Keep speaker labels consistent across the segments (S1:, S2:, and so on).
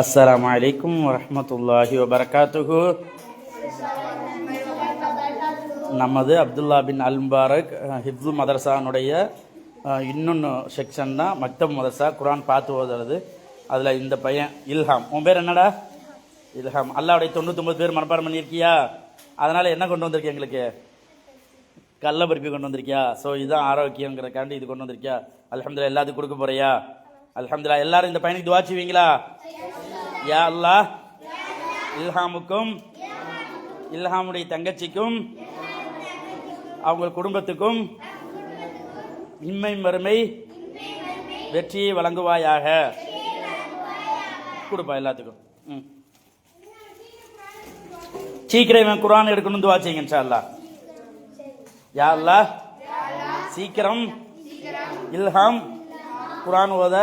S1: அஸ்ஸலாமு வலைக்கும் வரமத்துல்லாஹி வபரகாத்துஹு நமது அப்துல்லா பின் அல் முபாரக் ஹிப்து மதரசானுடைய இன்னொன்று செக்ஷன் தான் மக்தப் மதரசா குரான் பார்த்து ஓதுறது. அதில் இந்த பையன் இல்ஹாம். உன் பேர் என்னடா? இல்ஹாம். அல்லாவுடைய தொண்ணூத்தொம்பது பேர் மனப்பாடம் பண்ணியிருக்கியா? அதனால் என்ன கொண்டு வந்திருக்கேன் எங்களுக்கு? கடல பருப்பி கொண்டு வந்திருக்கியா? ஸோ இதுதான் ஆரோக்கியங்கிறக்காண்டி இது கொண்டு வந்திருக்கியா? அலமதுல்லா எல்லாத்துக்கும் கொடுக்க போறியா? அலமதுல்லா எல்லாரும் இந்த பையனுக்கு துவாச்சுவீங்களா யா அல்லாஹ். இல்ஹாமுக்கும் இல்ஹாமுடைய தங்கச்சிக்கும் அவங்க குடும்பத்துக்கும் இன்மை மறுமை வெற்றியை வழங்குவாயாக. கொடுப்பா எல்லாத்துக்கும். ம். சீக்கிரம் இவன் குரான் எடுக்கணும் துவா செய்யுங்க இன்ஷா அல்லாஹ் யா அல்லாஹ். சீக்கிரம் இல்ஹாம் குரான் ஓத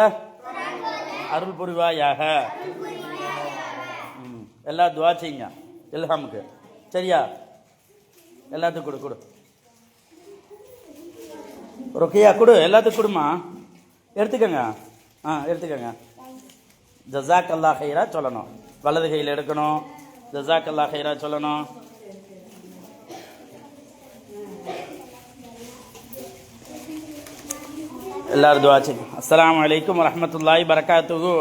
S1: அருள் புரிவாயாக. எல்லா துவா செய்யுங்க. இல்ஹாமுக்கு. சரியா? எல்லாத்துக்கும் கொடு கொடு. ரொக்கையா கொடு எல்லாத்துக்கும் கொடுமா? எடுத்துக்கங்க. ஆ எடுத்துக்கங்க. ஜசாக் அல்லா ஹைரா சொல்லணும். வலது கையில் எடுக்கணும். ஜசாக் அல்லா ஹைரா சொல்லணும். எல்லாரும் துவா செய்யுங்க. அஸ்ஸலாமு அலைக்கும் வரஹ்மத்துல்லாஹி பரகாத்துஹு